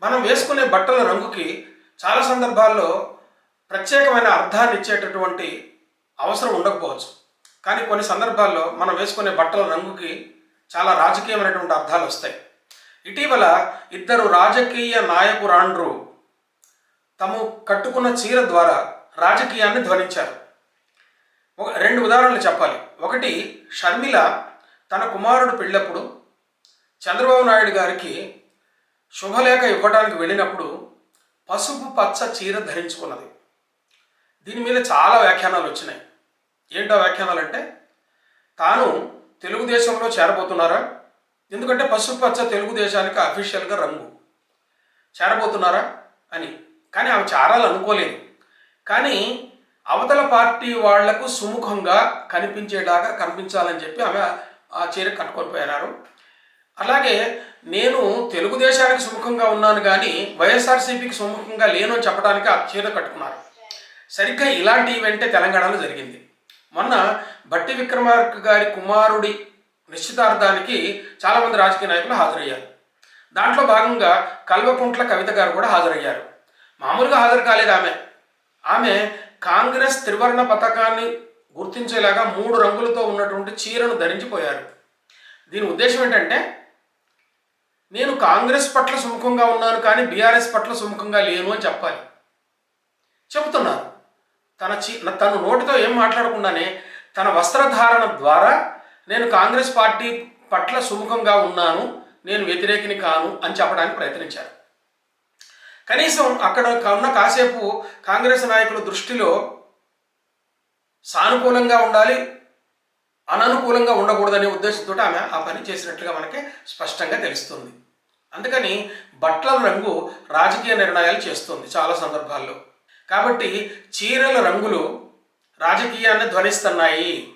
మనం వేసుకునే బట్టల రంగుకి చాలా సందర్భాల్లో ప్రత్యేకమైన అర్థాన్ని ఇచ్చేటటువంటి అవసరం ఉండకపోవచ్చు. కానీ కొన్ని సందర్భాల్లో మనం వేసుకునే బట్టల రంగుకి చాలా రాజకీయమైనటువంటి అర్థాలు వస్తాయి. ఇటీవల ఇద్దరు రాజకీయ నాయకురాండ్రు తము కట్టుకున్న చీర ద్వారా రాజకీయాన్ని ధ్వనించారు. ఒక రెండు ఉదాహరణలు చెప్పాలి. ఒకటి షర్మిల తన కుమారుడు పెళ్ళప్పుడు చంద్రబాబు నాయుడు గారికి శుభలేఖ ఇవ్వడానికి వెళ్ళినప్పుడు పసుపు పచ్చ చీర ధరించుకున్నది. దీని మీద చాలా వ్యాఖ్యానాలు వచ్చినాయి. ఏంటో వ్యాఖ్యానాలు అంటే తాను తెలుగుదేశంలో చేరబోతున్నారా? ఎందుకంటే పసుపు పచ్చ తెలుగుదేశానికి అఫీషియల్గా రంగు. చేరబోతున్నారా? అని. కానీ ఆమె చేరాలనుకోలేదు కానీ అవతల పార్టీ వాళ్ళకు సుముఖంగా కనిపించేలాగా కనిపించాలని చెప్పి ఆమె ఆ చీర కట్టుకొని పోయినారు. అలాగే నేను తెలుగుదేశానికి సుముఖంగా ఉన్నాను కానీ వైఎస్ఆర్సీపీకి సుముఖంగా లేను చెప్పడానికి ఆ చీర కట్టుకున్నారు. సరిగ్గా ఇలాంటి ఈవెంటే తెలంగాణలో జరిగింది. మొన్న భట్టి విక్రమార్క గారి కుమారుడి నిశ్చితార్థానికి చాలామంది రాజకీయ నాయకులు హాజరయ్యారు. దాంట్లో భాగంగా కల్వకుంట్ల కవిత గారు కూడా హాజరయ్యారు. మామూలుగా హాజరు కాలేదు ఆమె. ఆమె కాంగ్రెస్ త్రివర్ణ పథకాన్ని గుర్తించేలాగా మూడు రంగులతో ఉన్నటువంటి చీరను ధరించిపోయారు. దీని ఉద్దేశం ఏంటంటే నేను కాంగ్రెస్ పట్ల సుముఖంగా ఉన్నాను కానీ బీఆర్ఎస్ పట్ల సుముఖంగా లేను అని చెప్పాలి. చెబుతున్నారు. తన చి తను నోటితో ఏం మాట్లాడకుండానే తన వస్త్రధారణ ద్వారా నేను కాంగ్రెస్ పార్టీ పట్ల సుముఖంగా ఉన్నాను నేను వ్యతిరేకిని కాను అని చెప్పడానికి ప్రయత్నించారు. కనీసం అక్కడ ఉన్న కాసేపు కాంగ్రెస్ నాయకుల దృష్టిలో సానుకూలంగా ఉండాలి అననుకూలంగా ఉండకూడదనే ఉద్దేశంతో ఆమె ఆ పని చేసినట్లుగా మనకి స్పష్టంగా తెలుస్తుంది. అందుకని బట్టల రంగు రాజకీయ నిర్ణయాలు చేస్తుంది చాలా సందర్భాల్లో. కాబట్టి చీరల రంగులు రాజకీయాన్ని ధ్వనిస్తున్నాయి.